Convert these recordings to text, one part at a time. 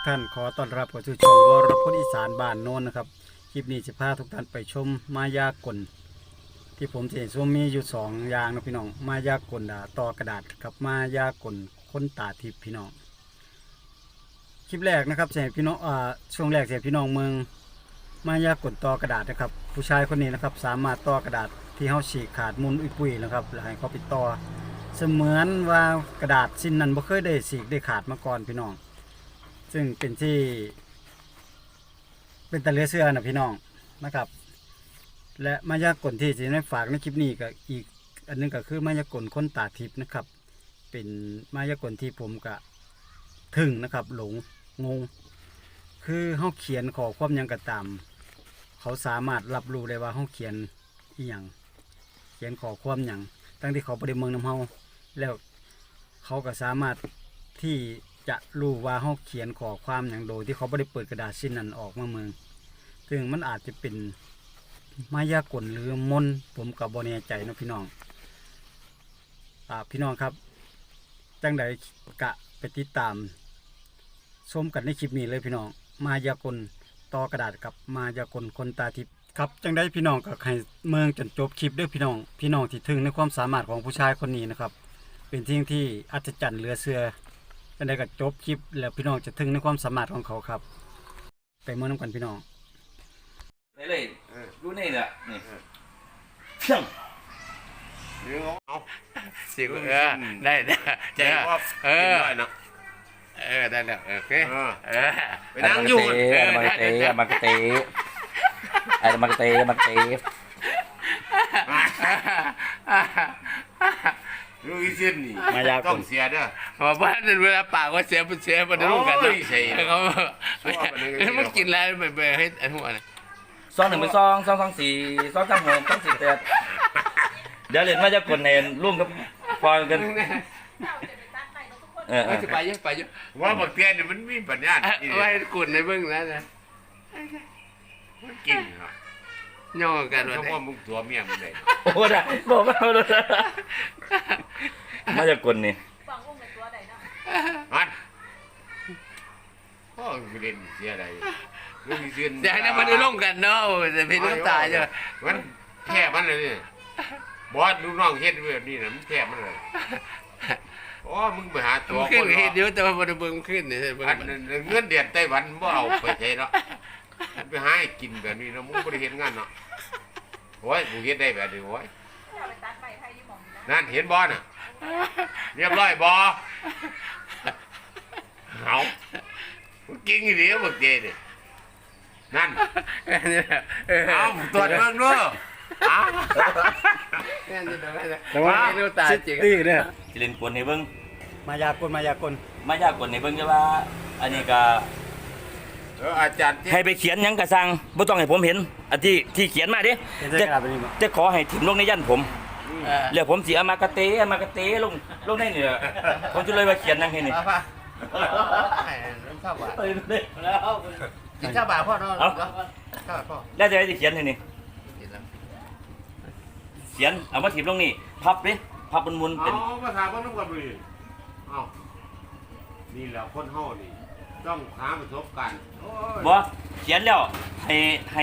กท่านขอต้อนรับเข้าสู่ช่องวรพจน์อีสานบ้านโน้นนะครับ คลิปนี้จะพาทุกท่านไปชมมายากล ที่ผมเห็นชมมีอยู่สองอย่างนะพี่น้อง มายากลต่อกระดาษกับมายากลค้นตาทิพย์พี่น้อง คลิปแรกนะครับจะให้พี่น้องช่วงแรกจะให้พี่น้องเมือง มายากลต่อกระดาษนะครับ ผู้ชายคนนี้นะครับ สามารถต่อกระดาษที่เขาฉีกขาดมุนอุยปุยนะครับแล้วให้เขาไปต่อเสมือนว่ากระดาษสิ้นนั้นบ่เคยได้สีกได้ขาดมาก่อนพี่น้อง ซึ่งเป็นที่ เป็นตะเลือเสื้อนะพี่น้องนะครับ และมายากลที่จะได้ฝากในคลิปนี้ก็อีกอันหนึงก็คือมายากลคนตาทิพย์นะครับ เป็นมายากลที่ผมก็ถึงนะครับ หลงงง คือเขาเขียนขอความยังกระตามเขาสามารถรับรู้ได้ว่าเขาเขียนอีหยังเขียนขอความหยังตั้งที่เขาประเดเมืองน้ำเฮาแล้วเขาก็สามารถที่ จะรู้ว่าเขาเขียนขอความอย่างโดยที่เขาไม่ได้เปิดกระดาษชิ้นนั้นออกมาเมืองซึ่งมันอาจจะเป็นมายากลหรือมนผมกับบแน่ใจนะพี่น้องอ่าพี่น้องครับ จังใดกะไปติดตามชมกันในคลิปนี้เลยพี่น้อง มายากลต่อกระดาษกับมายากลคนตาทิพย์ครับ จังได้พี่น้องก็ให้เมืองจนจบคลิปด้วยพี่น้อง พี่น้องที่ถึงในความสามารถของผู้ชายคนนี้นะครับ เป็นสิ่งที่อัศจรรย์เหลือเสือ จังได้ก็จบคลิปแล้วพี่น้องจะถึงในความสามารถของเขาครับ ไปเมืองน้ำกันพี่น้องนี่เลยเออรู้นี่แหละนี่เออเพียงเดี๋ยวเอาสิเออได้ได้ใจว่าเอกินอได้เนาะเออได้แล้วโอเคเออเออไปนั่งอยู่เอันมากเตะอันมากเตะอันมากเตะอันมากเตะ ลูกอีเส้นนี่มายากล ต้องเสียเด้อพอบ้านเวลาปากว่าเสียมันเสียมันรู้กันโอ้ยเสียเขาชั่วไปเลยมันกินแล้วไปไปให้อันหัวนะซองหนึ่งเป็นซองซองสองสี่ซองสามหกซองสี่แปดเดี๋ยวเรียนว่าจะกดในร่วมกับฟอนกันเออเอไม่อจะไปเยอะไปเยอะว่าบักเทียนนี่มันมีปัญญาอีไว้กุ่นในเบื้องนั้นนะมันกินเนาะ ย่อกันเพวันราะนี้ว่ามึงตัวเมียมึงได้โอ้ได้บอกมาเลยมาจะกดนี่ฟังอุ้มเป็นตัวใดเนาะมันโอ้ยเล่นเสียอะไรลูกอีเส้นเดี๋ยวให้มันได้ลงกันเนาะจะเป็นน้ำตาเยอะมันแค่มันเลยนี่บอสลูกน้องเฮ็ดแบบนี้นะมันแค่มันเลยโอ้มึงไปหาตัวมันคขึ้นนเห็นเนาะเยอะแต่ว่าบนเบื้องขึ้นเนี่ยเบื้องอันนั้นเงินเดือนไต้หวันบ่เอาไปใช้เนาะมัน ไปหาให้กินแบบนี้เนาะมึงบ่ได้เฮ็ดงานเนาะโอ้ยกูเฮ็ดได้แบบนี้โอ้ยเอาไปตัดใบไผ่ที่หมองนะนั่นเห็นบ่น่ะ เรียบร้อยบ่เอามึงกินอีหลีบ่เจนี่นั่นนี่แหละเออเอาตรวจเบิ่งเด้อเอาแค่นี้เดี๋ยวให้แต่ว่าน้ำตาซิจริงตี้เนี่ยจะเล่นกวนในเบิ้งมายากลมายากลมายากกวนในเบิ้งจะว่า อันนี้ก็ เอออาจารย์ที่ให้ไปเขียนหยังกระสังบ่ต้องให้ผมเห็นอันที่ที่เขียนมาเด้เป็นเส้นกระดาษแบบนี้บ่ จะขอให้ถิ่มลงในยันผมเออแล้วผมสิเอามากระเตะเอามากระเตะลงลงในนี่แหละผมจะเลยว่าเขียนหยังให้นี่เอาป่ะน้ำข้าวหวานกินข้าวบาพ่อเนาะเอาข้าวพ่อแล้วจะให้สิเขียนให้นี่กินแล้วเขียนเอามาถิ่มลงนี่พับดิพับมุนๆเอาเป็นมาถามว่าน้ำกันเลยเอานี่แหละคนเฮานี่ ต้องหาประสบการณ์โอ้ยบ่เขียนแล้วให้ให้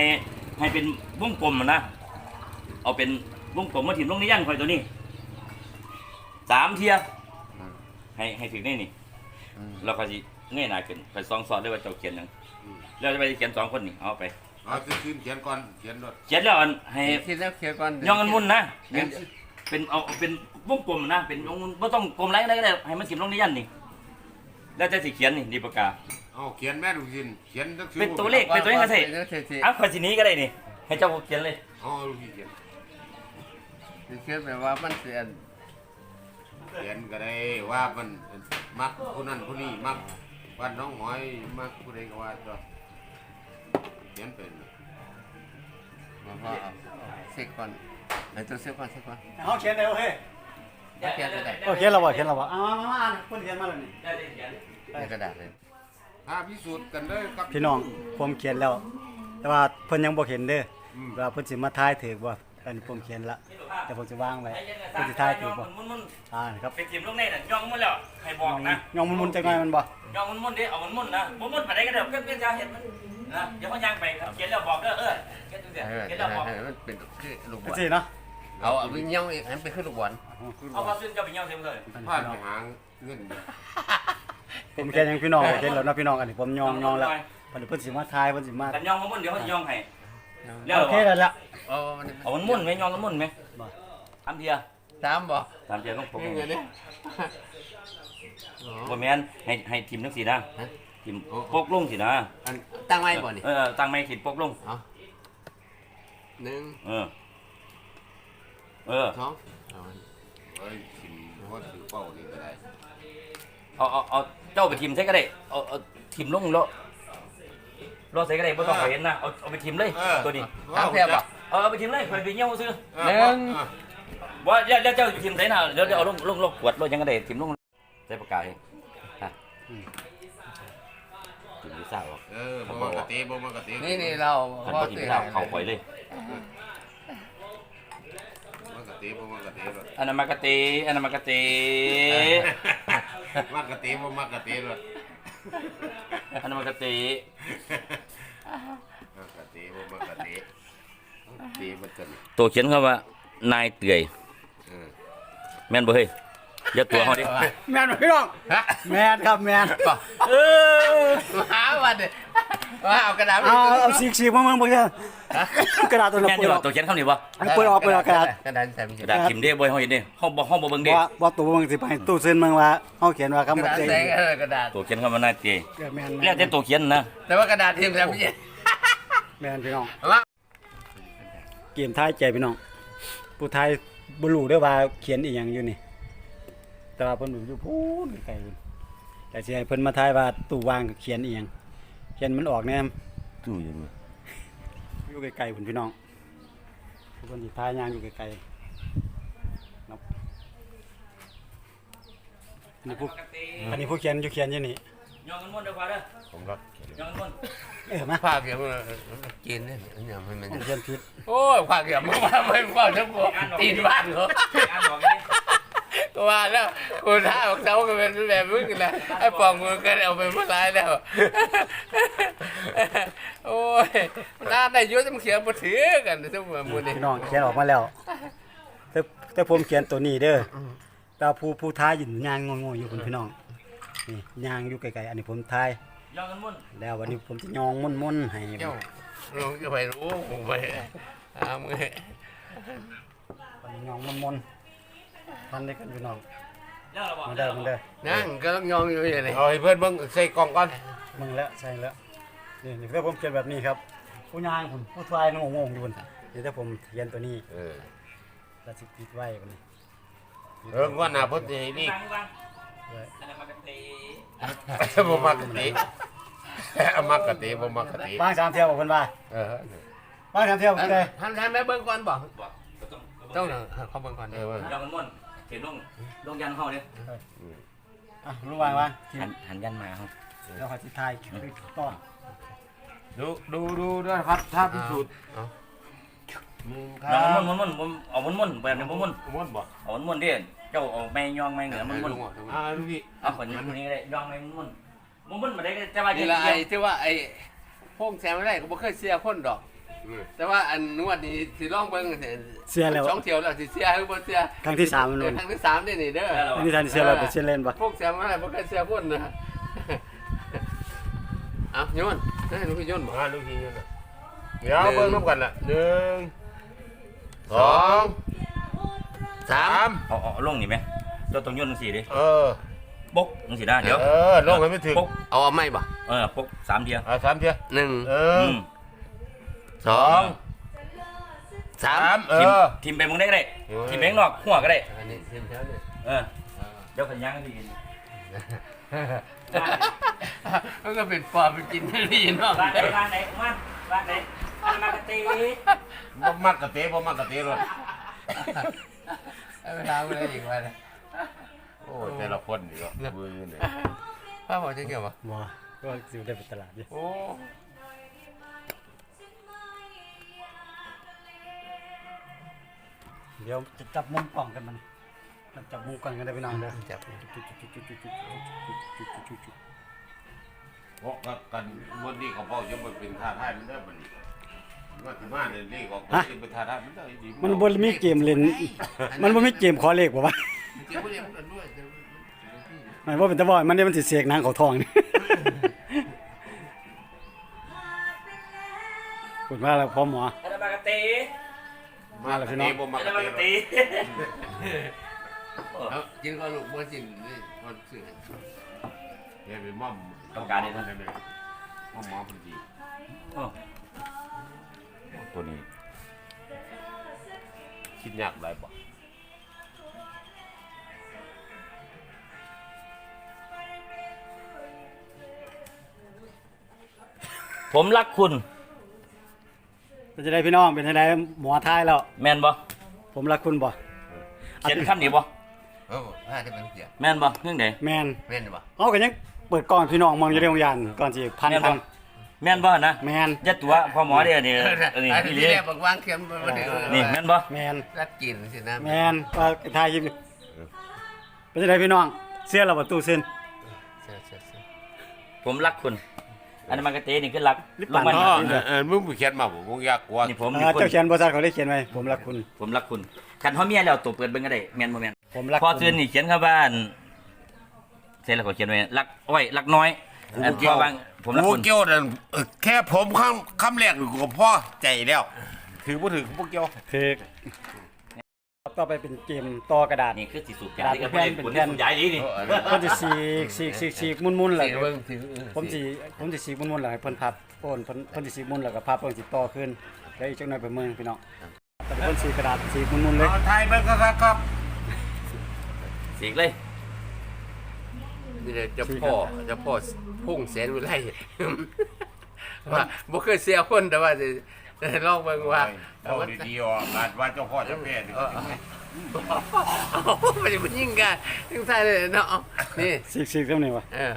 ให้เป็นวงกลมอะนะ เอาเป็นวงกลมมาถิ่มลงในยันคอยตัวนี้สามเทียให้ให้ถึงนี่นี่เราก็สิเงยหน้าขึ้นไปซองสอดได้ว่าเจ้าเขียนหยังแล้วจะไปเขียนสองคนนี่เอาไป เอาซื้อขึ้นเขียนก่อนเขียนรถเขียนแล้วอันให้คิดแล้วเคลียร์ก่อนย่องกันมุนนะเป็นเอาเอาเป็นวงกลมนะเป็นวงไม่ต้องกลมไรก็ได้ก็ได้ให้มันถิ่มลงในยันนี่ แล้วจะสิเขียนนี่นี่ปากกา เอาเขียนแม่ดูสินเขียนตักเป็นตัวเลขเป็นตัวเองก็ใช่เอาขอสินี้ก็ได้นี่ให้เจ้าเขียนเลย เอาลูกพี่เขียนเขียนแบบว่ามันเสียนเขียนก็ได้ว่ามันมักผู้นั้นผู้นี้มักบ้านน้องหอยมักผู้ใดก็ว่าตัวเขียนเป็นมาพ่อเอาเช็คก่อนไอ้ตัวเช็คก่อนเช็คก่อน เอาเขียนได้โอ เคเขียนจะได้โอเขียนแล้วบ่เขียนแล้วบ่เอามามาอ่านคนเขียนมาแล้วนี่ในกระดาษเลยถ้าพิสูจน์กันเลยครับพี่น้องผมเขียนแล้ว แต่ว่าเพิ่นยังบ่เห็นเด้ออืมว่าเพิ่นสิมาทายถือว่าตอนนี้ผมเขียนละแต่ผมจะวางไว้ไอ้ยังไงผมจะถ่ายถูกบ่มุนมุนอ่าครับไปจิ้มลงในน่ะย่องมันแล้วให้บอกนะยองมุนๆจังหน่อยมันบ่ย่องมันมุนดิเอามันมุนนะบ่มุนไปได้ก็ได้เพื่อนเพื่อนจะเห็นมันนะเดี๋ยวเขาย่างไปครับเขียนแล้วบอกเด้อเออเขียนดูเดี๋ยวให้เขียนแล้วบอกให้มันเป็นคือลูกบจัองลซี่เนาะ เอาเอาไปเงี้ยวอีกให้มันเป็นคือลูกบอลอ๋อคือเอาบ่พอซึ่งจะไปย่องเต็มเลยพาดไปหาเงินผมเขียนยังพี่น้องเขียนแล้วเนาะพี่น้องอันนี้ผมยองยองแล้วเพิ่นเพิ่นสิมาทายเพิ่นสิมากันย่องมันมุนเดี๋ยวเขาย่องให้แล้วโอเคแล้วละเอามันเอามันมุนไหมย่องมันมุนไหมบ่ทำเทียตามบ่ทำเทียต้องปกเงินนี่บ่แม่นให้ให้ทีมนักสีนะฮะทีมปกลงสินะอันตั้งไว้บ่นี่เออตั้งไม่ขีดปกลงเอาหนึ่งเออ เออ สองเอาเฮ้ยสิว่าถือเป้านี่ก็ได้เอาเอาเอาเจ้าไปทีมใช้ก็ได้ เอาเอาทีมลงแล้วรอใส่ก็ได้ไม่ต้องไปเห็นนะ เอาเอาไปทีมเลยตัวนี้ ตามแพร่บ่ เอาเอาไปทีมเลยไปไปเงี้ยวซื้อหนึ่งว่าเดี๋ยวเดี๋ยวเจ้าไปทีมไหนนะเดี๋ยวเดี๋ยวเอาลงลงลงขวดลงยังก็ได้ทีมลงใส่ประกาศเองฮะทีมที่สร้างหรอกเออบ่มากะติบ่มากะตินี่นี่เราขันพอทีมที่สร้างเขาปล่อยเลย มากะติบ่มากะติหรอกอันนั้นมากะเตอันนั้นมากะเตมากะติบ่มากะติหรอกอันนั้นมากะเตมากะติบ่มากะติตีมันกันตัวเขียนคำว่านายเตื่อยเออแม่นบ่เฮ้ย อย่าตัวเขาดิแม่นบ่พี่น้องฮะแม่นครับแม่นเออมาหาวันเด้มาเอากระดาษเอาเอาสีกๆมาเบิ่งเบิ่งเด้อกระดาษตัวนั้นแม่นอเปิยู่ดอบ่อกตัวเขียนคำนี้บ่อันเปิดออกเปิดออกกระดาษกระดาษใส่ไม่กใช่ระดาษทิมเด้บ่เฮาเห็นเด้เฮาบ่เฮาบ่เบิ่งเด้บ่บ่ตัวเบิ่งสิไปตู้เซ็นเบิ่งว่าเฮาเขียนว่าคำกระว่าดาษเตยใส่กระดาษตัวเขียนคำว่านายเตื่อยแม่นแล้วแต่ตัวเขียนนะแต่ว่ากระดาษทิมใส่ไม่ใช่แม่นพี่น้องมาเกมท้ายใจพี่น้องผู้ทายบ่รู้เด้อว่าเขียนอีหยังอยู่นี่ แต่ว่าเพิ่นอยู่พูนไกลพุ่นแต่สิให้เพิ่นมาทายว่าตู้วางเขียนอีหยังเขียนมันออกแน่ตู้อยู่ด้วยอยู่ไกลๆพุ่นพี่น้องทุกคนสิทายยางอยู่ไกลๆเนาะอันนี้ผู้อันนี้ผู้เขียนอยู่เขียนอยู่นี่ยองกันม่วนเด้อว่าเด้อผมก็ยองกันม่วนเออมาภาคเกี่ยวกับกินเนี่ยอันนี้มันมันเขียนผิดโอ้ยภาคเกี่ยวกับว่าไม่ว่าทั้งหมดตีนบ้านเขาอ่านบอกกันดิ ก็ว่าแล้วกูท้าออกเสาก็เป็นแบบมึงแหละไอ้ปองมึงก็เอาไปเมื่อไรแล้วโอ้ยมันอ่านได้อยุ่มันเขียนมาถือกันทุกเมื่อมือนี่พี่น้องเขียนออกมาแล้วแต่แต่ผมเขียนตัวนี้เด้อแต่ผู้ผู้ทายอยู่ยางงงๆอยู่พุ่นพี่น้องนี่ยางอยู่ไกลๆอันนี้ผมทายยองกันม่วนแล้ววันนี้ผมจะยองม่อนๆให้เจ้าลงจะไปรู้ผมไปหามือวันนี้ยองม่อนๆ ทันได้กันพี่น้องแล้วเราบอกมาเด้อมาเด้อนั่งก็ต้องยองอยู่อย่างนี้เอาให้เพื่อนเบิ่งใส่กล่องก่อนมึงแล้วใช่แล้วนี่นี่ถ้าผมเขียนแบบนี้ครับ ผู้ยางผมผู้ทายงงๆอยู่พุ่นนี่ถ้าผมเขียนตัวนี้เออแล้วสิติดไว้บัดนี้เออว่าหน้าเพิ่นสิให้นี่ตั้งตั้งไว้อันนั้นมากะเตบ่มักกะติมักกะติบ่มักกะติวางสามเที่ยวบอกเพิ่นว่าเออวางสามเที่ยวบ่เลยท่านท่านแม่เบิ่งก่อนบ่บอกก็ต้องต้องเขาเบิ่งก่อนเออยองกันม่วน เขียนลงลงยันเฮาเด้อะรู้วางวางทีหันหันยันมาเฮาแล้วเขาสิทายต้อนดูดูดูด้วยครับถ้าพิสูจน์มึงคยรัองบกันม่วนม่วนเอาม่วนม่วนแบบนี้ม่วนม่วนม่วนบ่เอาม่วนม่วนเด้เจ้าเอาแม่ยองแม่เหนือม่วนม่วนอ่าลูกพี่เอาคนนี้คนนี้ก็ได้ยองแม่ม่วนม่วนม่วนมาได้แต่ว่านี่ละไอ้ที่ว่าไอ้พงแซมไม่ได้ก็บ่เคยเสียคนดอก แต่ว่าอันนวดนี่สิลองเบิ่งเสียแล้วช่องเที่ยวแล้วสิเสียหรือบ่เสียครั้งที่สามมันเอนู่อนครั้งที่สามนี่นี่เด้ออันนี้ทานเสียแล้วเปอร์เซ็นต์เล่นปะพวกแซมไม่ได้บ่เคยเสียคนนะเอาโยนนั่นลูกพี่โยนบ่อ่าลูกพี่นี่นะเดี๋ยวเบิ่งน้ำกันละหนึ่งสองสามเอาเอาลงนี่ไหมเจ้าต้องโยนจังซี่ดิเออปกจังซี่ได้เดี๋ยวเออลงให้ไม่ถึงปกเอาเอาไม่บ่เออปกสามเดียวอ่าสามเทียหนึ่งเออือม สองสามสามเอทีมอทีมไปมึงได้ก็ได้เออ ทีมแบงนอกหัวก็ได้อันนี้เส้นแถวนี่เออเดี๋ยวขันยังให้พี่กินมันก็เป็นปอบเป็นกินที่ดีเนาะร้านไหนร้านไหนมาร้านไหนอันมากะตีบ่มักกะเตะบ่มักกะเตะเลยเอาไปทำอะไรอีกวะเนี่ย โอ้แต่ละคนนี่ก็มือเนี่ย ป้าบอกจะเกี่ยวบ่บ่ก็สิได้ไปตลาดอยู่โอ้ ดี๋ยวจะจับมุมกล่องกันมันจับมุมกล่องกันได้พี่น้องเด้อจับเพราะกันวันนี้เขาบอกจะไปเป็นท่าท่ายมันได้บัดนว่าที่มาเนี่ยนี่ก็เป็นท่าท่ายมันได้ดีมันบ่มีเกมเล่น มันบ่มีเกมขอเลขบ่วะเจ้าผู้เรียนกันด้วยหมายว่าเป็นตะบอยมันได้มันสิเสกนางเขาทองนี่พูดว่าแล้วพ่อหมออันนั้นมากะเต มาแล้วพี่น้อง บ่มาอันนั้นมากะเตเอากินก่อนลูกบ่กินนี่ก่อนซื้อเฮ้ยไปม่อมต้องการนี่นะม่อมหมอพอดีตัวนี้ คิดยากหลายบ่ผมรักคุณ เป็นจะได้พี่น้องเป็นจะได้หมอทายแล้ว แม่นบ่ผมรักคุณบ่เขียนคำนี้บ่เออถ้าจะเป็นเสียแม่นบ่เรื่องไหนแมนแม่นบ่เอาก็ยังเปิดกล้องให้พี่น้องมองอยู่ในโรงยานก่อนสิพันแม่นพับ่นแม่นบ่นะแมนยัดตัวพ่อหมอเด้อนี่อันนี้อันนี่นี้เลยแรกบอกวางเข็มมาถึงนี่แม่นบ่แมนรัดกินสินะแมนว่าทายยิ้มเป็นจะได้พี่น้องเสื้อเราประตูเส้นผมรักคุณ อันนั้นมากะเตนี่คือรักลิปลปางนมันท่อเออมึงไปเขียนมาบ่มึงอยากกลัวนี่ผมเอนี่อคุณเจ้าเขียนบริษัทเขาได้เขียนไว้ผมรักคุณ ผมรักคุณคันเฮาเมียแล้วตัวเปิดเบิ่งก็ได้แม่นบ่แม่นผมรักพอคุณ ซื่นนี่เขียนคำว่าอันเสร็จแล้วก็เขียนไว้รักอ้อยรักน้อยอันพอบางผมรักกูคุณเกี่ยวนั่นเออแค่ผมคำคำแรกก็พอใจแล้ว ถือบ่ถือบ่เกี่ยว คือ ต่อไปเป็นเกมต่อกระดาษ นี่คือสิสูบกระดาษที่กับแผ่นผเป็นลแผ่นที่ย้ายดีนี่ผมจะสีกสีกสีกสีกมุนมุนๆเลยเบิ่งถือผมสิผมสิสีกมุนมุนๆเลยให้เพิ่นพับโอนเพิ่นเพิ่นสิสีกมุนแล้วก็พับเพิ่นสิต่อขึ้นแล้วอีกจังหน่อยไปเมืองพี่น้องแต่เป็นคนสีกระดาษสีกมุนมุนๆเลยเอาไทยไปก็ครับครับสีกเลยนี่จะพ่อจะพ่อพุ่งแสนวิไลว่าบ่เคยเสียคนแต่ว่าจะ ลองเบิ่งว่าเอาดีๆอะอาจว่าเจ้าพ่อเจ้าแม่นี่เออมันจะยิ่งกันยิ่งใส่เลยเนาะนี่สีกสีกเท่านี้วะเออ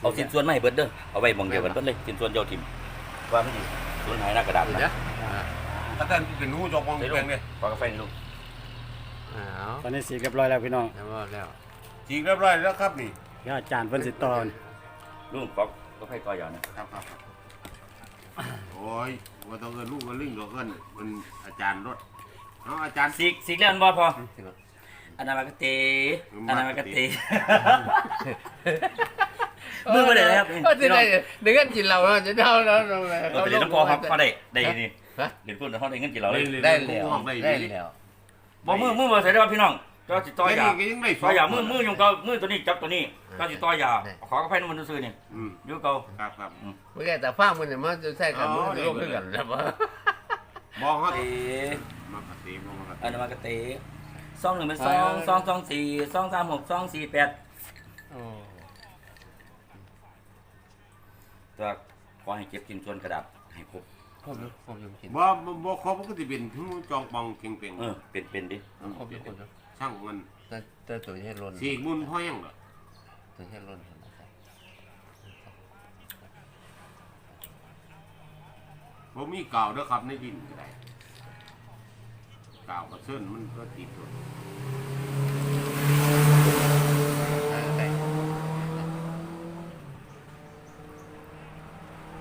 เอาสินส่วนมาให้เบิดเด้อเอาไว้หมองเดียวกันเบิดเลยสินส่วนเดียวทิมว่ามันสิส่วนหายหน้ากระดาษเดี๋ยวนะถ้าท่านเป็นหูจอกมองใส่ลูเป็กนเลยปากาแฟนี่ลูกอ้าวตอนนี้สีกเรียบร้อยแล้วพี่น้องแล้วว่าแล้วจริงเรียบร้อยแล้วครับนี่เดี๋ยวอาจารย์เพิ่นสิต่อนี่ลูกปอกก็ไฟก่อยาวนะครับครับโอ้ยว่าต้องเอินลูกเอินลิงดอกเอินมันอาจารย์รถเอาอาจารย์สีกสีกแล้วมันบ่พออันนั้นมากะเตอันนั้นมากะเตมือบ่ได้เลยครับเออจะได้เดี๋ยวกันกินเราเราจะเท่าแล้วเราเออไปเรียนน้ำพอครับเขาได้ได้นี่ฮะเรียนพูดเขาได้เงินกี่เราเลย ได้แล้วได้แล้ว บ่มือมือบ่ใส่ได้ว่าพี่น้อง ก็สิต่อไอ้ยานี่ก็ยังได้ต่อยามือมือยงก็มือตัวนี้จับตัวนี้ก็สิต่อยาขอกาแฟมันซื่อๆนี่อืมอยู่เก่าครับครับเมื่อกี้แต่ฟ้ามันเนี่ยมันจะใส่กันมันโลกกันแล้วว่ามองครับเตมากระตีมากระอันตีนั้นมากะเตซองหนึ่งเป็นซองซองซองสี่ซองสามหกซองสี่แปดตัวขอให้เก็บกินส่วนกระดาษให้ครบ ผมผมยังกินบ่บ่บ่เขาก็จะเป็นหูจองปองเก่งเออ เป็นเป็นดิผมยังคนๆช่างมันแต่แต่ตัวนี้ล้นสีมุนพ่อยังเหรอตัวนี้ล้นผมมีกาวด้วยครับในดินก็ได้กาวกระเซินมันก็ติดตัว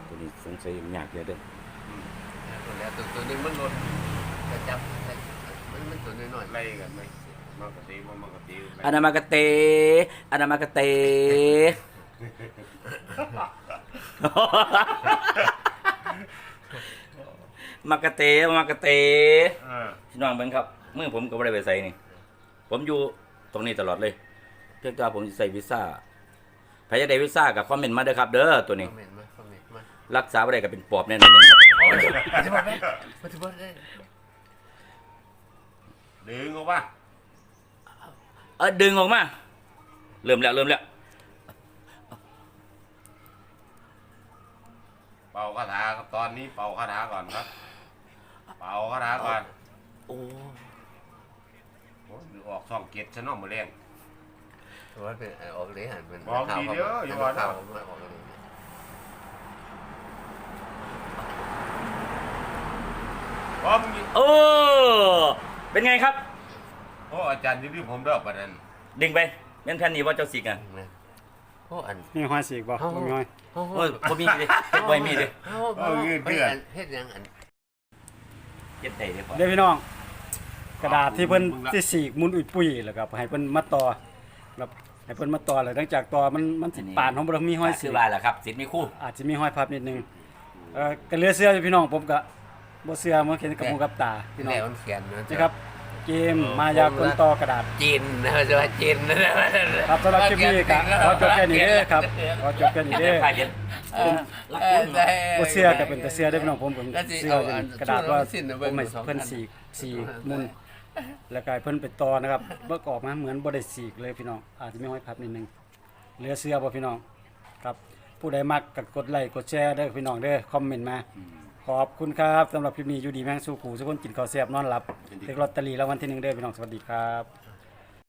ตัวนี้สงสัยยากเยอะเด้อ แล้วตัวตัวนี้มันล้นจะจับมันมันตัวน้อยไล่กันไหมมากระตีบ่มากระตีอันนั้นมากะเตอันนั้นมากะเต มากะเตมากะเตเออพี่น้องเบิ่งครับมือผมก็บ่ได้ไปใส่นี่ ผมอยู่ตรงนี้ตลอดเลย เพียงแต่ว่าผมสิใส่วีซ่าใครอยากได้วีซ่ากับคอมเมนต์มาเด้อครับ เด้อตัวๆนี้ คอมเมนต์มา รักษาบ่ได้ก็เป็นปอบแน่นอนเลยครับปฏิบัติได้ปฏิบัติได้ดึงออกว่าเออดึงออกมา เริ่มแล้วเริ่มแล้ว เป่าคาถาครับตอนนี้เป่าคาถาก่อนครับ เป่าคาถาก่อนโอ้โอ้ยออกช่องเกียรติชะน้องมือแรง ว่าเป็นออกเลยหันเป็นบอกดีเด้ออย่าว่าเด้อข่วมาออกเลย พร้อมงโอ้เป็นไงครับ โอ้อาจารย์ที่นี่ผมเลิกประเด็นดึงไปแม่นแผ่นนี้ว่าเจ้าสิกอะโอ้อันนี่ห้อยสีกบ่เอาบ่มีห้อยโอ้โอ้ยบ่มีดิเฮ็ดบ่มีดิเอาเอาเฮ็ดอันเฮ็ดหยังอันเฮ็ดได้เด้พ่อเด้อพี่น้อง กระดาษที่เพิ่นที่สีกหมุนอุ้ยปุ้ยแล้วก็ให้เพิ่นมาต่อแล้วให้เพิ่นมาต่อแล้วหลังจากต่อมันมันสิปานของบ่ต้องมีห้อยสีคือกว่าแหละครับสิทธิ์มีคู่อาจจะมีห้อยพับนิดนึงเอ่อก็เหลือเสื้ออยู่พี่น้องผมก็ บ่เสื้อมาเห็นกับหูกับตาพี่น้องแนวมันเขียนนะนะครับ เกมมายากลต่อกระดาษ จีนนะจะว่าจีนนะครับสำหรับคลิปนี้ก็ขอจบแค่นี้เด้อครับขอจบแค่นี้เฮ็เด้อดพายเฮ็ดเออเออแต่บ่เสื้อก็เป็นแต่เสื้อเด้อพี่น้องผมผมแล้วสิเสื้อเอาเป็นอันกระดาษว่าสิ้นเอาผไว้มให้สองอันเพิ่นสีกสีมุนแล้วก็ให้เพิ่นไปต่อนะครับเบ่ออกมาเหมือนบ่ได้สีกเลยพี่น้องอาจจะมีห้อยพับนิดนึงเหลือเสื้อบ่พี่น้องครับ ผู้ใดมักก็กดไลค์กดแชร์เด้อพี่น้องเด้อคอมเมนต์มา ขอบคุณครับสำหรับคลิปนี้อยู่ดีแม่งสู้ขู่ทุกคนกินข้าวแซ่บนอนหลับเลือกลอตเตอรี่รางวัลที่หนึ่งเด้อพี่น้องสวัสดีครับ